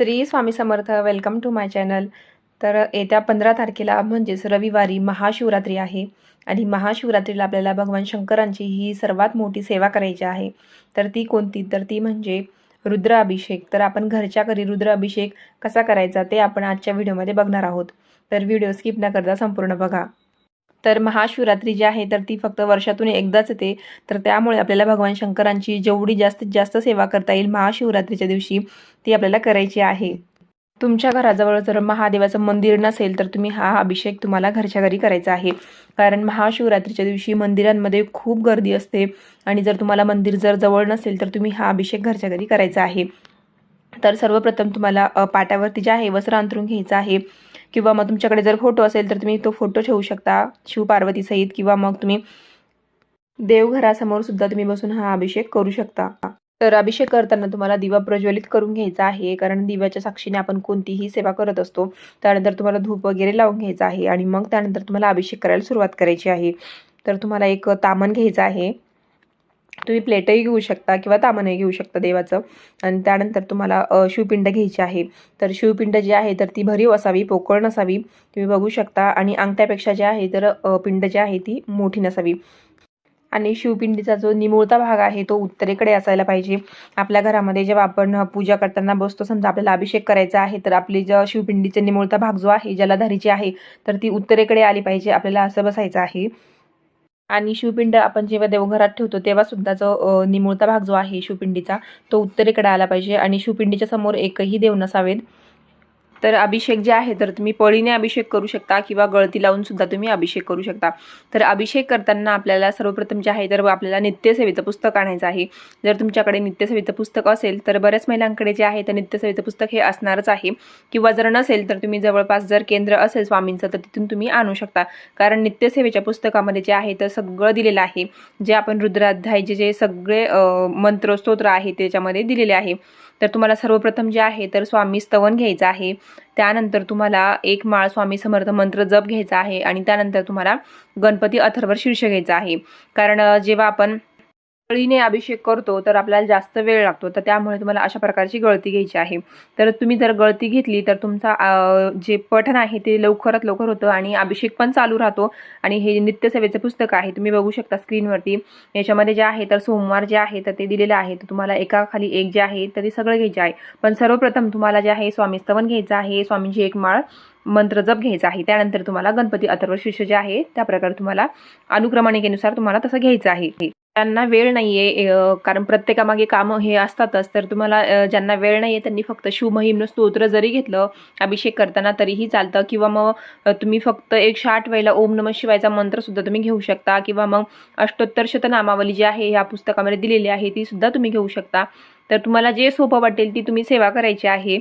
Shri Swami Samarth welcome to my channel तर येत्या पंधरा तारखेला म्हणजेच रविवारी महाशिवरात्री आहे. आणि महाशिवरात्रीला आपल्याला भगवान शंकरांची ही सर्वात मोठी सेवा करायची आहे. तर ती कोणती? तर ती म्हणजे रुद्र अभिषेक तर आपण घरच्या घरी रुद्र अभिषेक कसा करायचा ते आपण आजच्या व्हिडिओमध्ये बघणार आहोत. तर व्हिडिओ स्किप न करता संपूर्ण बघा. तर महाशिवरात्री जी आहे तर ती फक्त वर्षातून एकदाच येते. तर त्यामुळे आपल्याला भगवान शंकरांची जेवढी जास्तीत जास्त सेवा करता येईल महाशिवरात्रीच्या दिवशी ती आपल्याला करायची आहे. तुमच्या घराजवळ जर महादेवाचं मंदिर नसेल तर तुम्ही हा अभिषेक तुम्हाला घरच्या घरी करायचा आहे. कारण महाशिवरात्रीच्या दिवशी मंदिरांमध्ये खूप गर्दी असते आणि जर तुम्हाला मंदिर जर जवळ नसेल तर तुम्ही हा अभिषेक घरच्या घरी करायचा आहे. तर सर्वप्रथम तुम्हाला पाट्यावरती पाटावरती जे आहे वस्त्र अंतरून घ्यायचं आहे. किंवा मग तुमच्याकडे जर फोटो असेल तर तुम्ही तो फोटो ठेवू शकता शिवपार्वतीसहित किंवा मग तुम्ही देवघरासमोर सुद्धा तुम्ही बसून हा अभिषेक करू शकता. तर अभिषेक करताना तुम्हाला दिवा प्रज्वलित करून घ्यायचा आहे कारण दिव्याच्या साक्षीने आपण कोणतीही सेवा करत असतो त्यानंतर तुम्हाला धूप वगैरे लावून घ्यायचा आहे आणि मग त्यानंतर तुम्हाला अभिषेक करायला सुरुवात करायची आहे. तर तुम्हाला एक तामण घ्यायचं आहे. तुम्ही प्लेटही घेऊ शकता किंवा तामणही घेऊ शकता देवाचं. आणि त्यानंतर तुम्हाला शिवपिंड घ्यायची आहे. तर शिवपिंड जी आहे तर ती भरीव असावी पोकळ नसावी. तुम्ही बघू शकता. आणि अंगठ्यापेक्षा जे आहे तर पिंड जी आहे ती मोठी नसावी. आणि शिवपिंडीचा जो निमुळता भाग आहे तो उत्तरेकडे असायला पाहिजे. आपल्या घरामध्ये जेव्हा आपण पूजा करताना बसतो समजा आपल्याला अभिषेक करायचा आहे तर आपली ज शिवपिंडीचा निमुळता भाग जो आहे जलाधारीची आहे तर ती उत्तरेकडे आली पाहिजे. आपल्याला असं बसायचं आहे. आणि शिवपिंड आपण जेव्हा देवघरात ठेवतो तेव्हा सुद्धा जो निमुळता भाग जो आहे शिवपिंडीचा तो उत्तरेकडे आला पाहिजे. आणि शिवपिंडीच्या समोर एकही देव नसावेत. तर अभिषेक जे आहे तर तुम्ही पळीने अभिषेक करू शकता किंवा गळती लावून सुद्धा तुम्ही अभिषेक करू शकता. तर अभिषेक करताना आपल्याला सर्वप्रथम जे आहे तर आपल्याला नित्यसेवेचं पुस्तक आणायचं आहे. जर तुमच्याकडे नित्यसेवेचं पुस्तक असेल तर बऱ्याच महिलांकडे जे आहे तर नित्यसेवेचं पुस्तक हे असणारच आहे. किंवा जर नसेल तर तुम्ही जवळपास जर केंद्र असेल स्वामींचं तर तिथून तुम्ही आणू शकता. कारण नित्यसेवेच्या पुस्तकामध्ये जे आहे तर सगळं दिलेलं आहे. जे आपण रुद्राध्यायचे जे सगळे मंत्र स्तोत्र आहे त्याच्यामध्ये दिलेले आहे. तर तुम्हाला सर्वप्रथम जे आहे तर स्वामी स्तवन घ्यायचं आहे. त्यानंतर तुम्हाला एक माळ स्वामी समर्थ मंत्र जप घ्यायचा आहे आणि त्यानंतर तुम्हाला गणपती अथर्वर शीर्ष घ्यायचा आहे. कारण जेव्हा आपण गळीने अभिषेक करतो तर आपल्याला जास्त वेळ लागतो. तर त्यामुळे तुम्हाला अशा प्रकारची गळती घ्यायची आहे. तर तुम्ही जर गळती घेतली तर तुमचा जे पठण आहे ते लवकरात लवकर होतं आणि अभिषेक पण चालू राहतो. आणि हे नित्यसेवेचं पुस्तक आहे तुम्ही बघू शकता स्क्रीनवरती. याच्यामध्ये जे आहे तर सोमवार जे आहे तर ते दिलेलं आहे. तर तुम्हाला एका खाली एक जे आहे तर ते सगळं घ्यायचे आहे. पण सर्वप्रथम तुम्हाला जे आहे स्वामी स्तवन घ्यायचं आहे स्वामींची एक माळ मंत्र जप घ्यायचा आहे. त्यानंतर तुम्हाला गणपती अथर्व शिष्य जे आहे त्या प्रकारे तुम्हाला अनुक्रमणिकेनुसार तुम्हाला तसं घ्यायचं आहे. त्यांना वेळ नाही आहे कारण प्रत्येकामागे कामं हे असतातच. तर तुम्हाला ज्यांना वेळ नाही आहे त्यांनी फक्त शिवमहिम स्तोत्र जरी घेतलं अभिषेक करताना तरीही चालतं. किंवा मग तुम्ही फक्त एकशे आठ वेळेला ओम नम शिवायचा मंत्रसुद्धा तुम्ही घेऊ शकता. किंवा मग अष्टोत्तर शतनामावली जी आहे ह्या पुस्तकामध्ये दिलेली आहे ती सुद्धा तुम्ही घेऊ शकता. तर तुम्हाला जे सोपं वाटेल ती तुम्ही सेवा करायची आहे.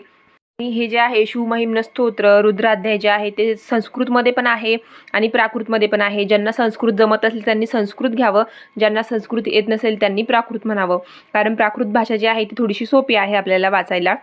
हे जे आहे शिवमहिम्न स्तोत्र रुद्राध्याय जे आहे ते संस्कृतमध्ये पण आहे आणि प्राकृतमध्ये पण आहे. ज्यांना संस्कृत जमत असेल त्यांनी संस्कृत घ्यावं. ज्यांना संस्कृत येत नसेल त्यांनी प्राकृत म्हणावं. कारण प्राकृत भाषा जी आहे ती थोडीशी सोपी आहे आपल्याला वाचायला.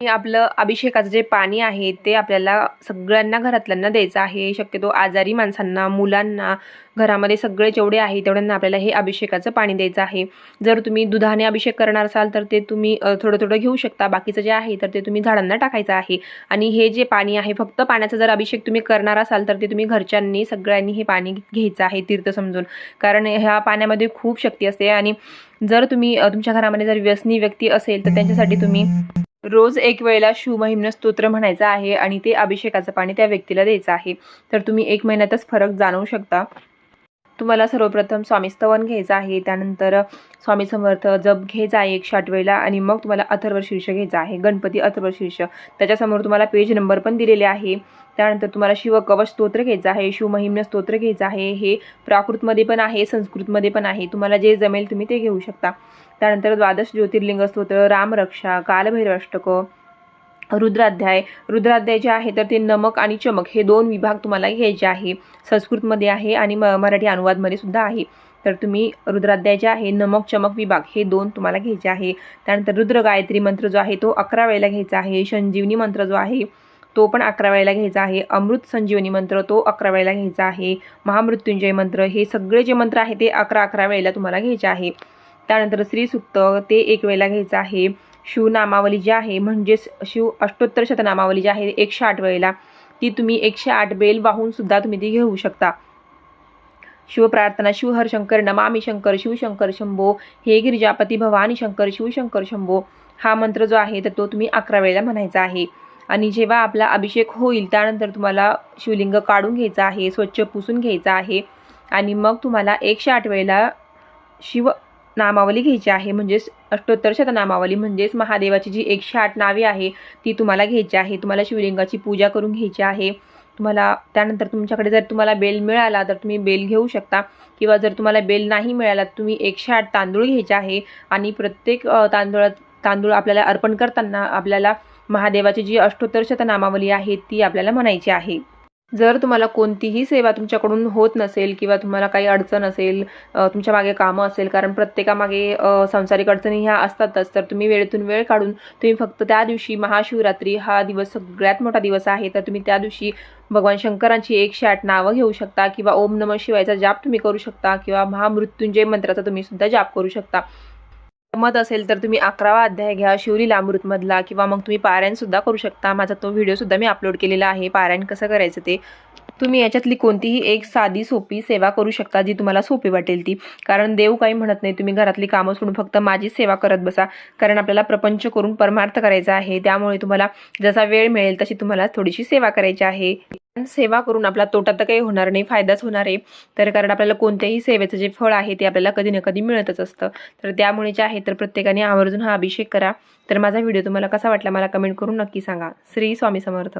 आपलं अभिषेकाचं जे पाणी आहे ते आपल्याला सगळ्यांना घरातल्यांना द्यायचं आहे. शक्यतो आजारी माणसांना मुलांना घरामध्ये सगळे जेवढे आहे तेवढ्यांना आपल्याला हे अभिषेकाचं पाणी द्यायचं आहे. जर तुम्ही दुधाने अभिषेक करणार असाल तर ते तुम्ही थोडं थोडं घेऊ शकता. बाकीचं जे आहे तर ते तुम्ही झाडांना टाकायचं आहे. आणि हे जे पाणी आहे फक्त पाण्याचा जर अभिषेक तुम्ही करणार असाल तर ते तुम्ही घरच्यांनी सगळ्यांनी हे पाणी घ्यायचं आहे तीर्थ समजून. कारण ह्या पाण्यामध्ये खूप शक्ती असते आणि जर तुम्ही तुमच्या घरामध्ये जर व्यसनी व्यक्ती असेल तर त्यांच्यासाठी तुम्ही रोज एक वेळेला शिवमहिम्न स्तोत्र म्हणायचं आहे आणि ते अभिषेकाचं पाणी त्या व्यक्तीला द्यायचं आहे. तर तुम्ही एक महिन्यातच फरक जाणवू शकता. तुम्हाला सर्वप्रथम स्वामी स्तवन घ्यायचं आहे. त्यानंतर स्वामी समर्थ जप घ्यायचा आहे एकशे आठ वेळेला आणि मग तुम्हाला अथर्व शीर्ष घ्यायचं आहे. गणपती अथर्व शीर्ष. त्याच्यासमोर तुम्हाला पेज नंबर पण दिलेले आहे. त्यानंतर तुम्हाला शिवकवच स्तोत्र घ्यायचं आहे. शिवमहिम्न स्तोत्र घ्यायचं आहे. हे प्राकृतमध्ये पण आहे संस्कृतमध्ये पण आहे. तुम्हाला जे जमेल तुम्ही ते घेऊ शकता. त्यानंतर द्वादश ज्योतिर्लिंग स्तोत्र रामरक्षा कालभैरवाष्टक रुद्राध्याय. रुद्राध्याय जे आहे तर ते नमक आणि चमक हे दोन विभाग तुम्हाला घ्यायचे आहे संस्कृतमध्ये आहे आणि म मराठी अनुवादमध्ये सुद्धा आहे. तर तुम्ही रुद्राध्याय जे आहे नमक चमक विभाग हे दोन तुम्हाला घ्यायचे आहे. त्यानंतर रुद्र गायत्री मंत्र जो आहे तो अकरा वेळेला घ्यायचा आहे. संजीवनी मंत्र जो आहे तो पण अकरा वेळेला घ्यायचा आहे. अमृत संजीवनी मंत्र तो अकरा वेळेला घ्यायचा आहे. महामृत्युंजय मंत्र हे सगळे जे मंत्र आहे ते अकरा अकरा वेळेला तुम्हाला घ्यायचे आहे. त्यानंतर श्रीसुक्त ते एक वेळेला घ्यायचं आहे. शिवनामावली जी आहे म्हणजेच शिव अष्टोत्तर शतनामावली जी आहे एकशे आठ वेळेला ती तुम्ही एकशे आठ बेल वाहून सुद्धा तुम्ही ती घेऊ शकता. शिवप्रार्थना शिवहरशंकर नमामी शंकर शिवशंकर शंभो हे गिरिजापती भवानी शंकर शिवशंकर शंभो हा मंत्र जो आहे तर तो तुम्ही अकरा वेळेला म्हणायचा आहे. आणि जेव्हा आपला अभिषेक होईल त्यानंतर तुम्हाला शिवलिंग काढून घ्यायचं आहे स्वच्छ पुसून घ्यायचं आहे. आणि मग तुम्हाला एकशे आठ वेळेला शिव नामावली घ्यायची आहे म्हणजेच अष्टोत्तर शतनामावली म्हणजेच महादेवाची जी एकशे आठ नावे आहे ती तुम्हाला घ्यायची आहे. तुम्हाला शिवलिंगाची पूजा करून घ्यायची आहे. तुम्हाला त्यानंतर तुमच्याकडे जर तुम्हाला बेल मिळाला तर तुम्ही बेल घेऊ शकता. किंवा जर तुम्हाला बेल नाही मिळाला तुम्ही एकशे आठ तांदूळ घ्यायचे आहे. आणि प्रत्येक तांदूळात तांदूळ आपल्याला अर्पण करताना आपल्याला महादेवाची जी अष्टोत्तर शतनामावली आहे ती आपल्याला म्हणायची आहे. जर तुम्हाला कोणतीही सेवा तुमच्याकडून होत नसेल किंवा तुम्हाला काही अडचण असेल तुमच्या मागे कामं असेल कारण प्रत्येकामागे सांसारिक अडचणी ह्या असतातच तर तुम्ही वेळेतून वेळ काढून तुम्ही फक्त त्या दिवशी महाशिवरात्री हा दिवस सगळ्यात मोठा दिवस आहे तर तुम्ही त्या दिवशी भगवान शंकरांची एकशे आठ नावं घेऊ शकता किंवा ओम नम शिवायचा जाप तुम्ही करू शकता किंवा महामृत्युंजय मंत्राचा तुम्ही सुद्धा जाप करू शकता. मत असेल तर तुम्ही अकरावा अध्याय घ्या शिवलीला अमृतमधला किंवा मग तुम्ही पारायणसुद्धा करू शकता. माझा तो व्हिडिओसुद्धा मी अपलोड केलेला आहे. पारायण कसं करायचं ते तुम्ही याच्यातली कोणतीही एक साधी सोपी सेवा करू शकता जी तुम्हाला सोपी वाटेल ती. कारण देव काही म्हणत नाही तुम्ही घरातली कामं सोडून फक्त माझी सेवा करत बसा. कारण आपल्याला प्रपंच करून परमार्थ करायचा आहे. त्यामुळे तुम्हाला जसा वेळ मिळेल तशी तुम्हाला थोडीशी सेवा करायची आहे. सेवा करून आपला तोटा तर काही होणार नाही फायदाच होणार आहे. तर कारण आपल्याला कोणत्याही सेवेचं जे फळ आहे ते आपल्याला कधी ना कधी मिळतच असतं. तर त्यामुळे जे आहे तर प्रत्येकाने आवर्जून हा अभिषेक करा. तर माझा व्हिडिओ तुम्हाला कसा वाटला मला कमेंट करून नक्की सांगा. श्री स्वामी समर्थ.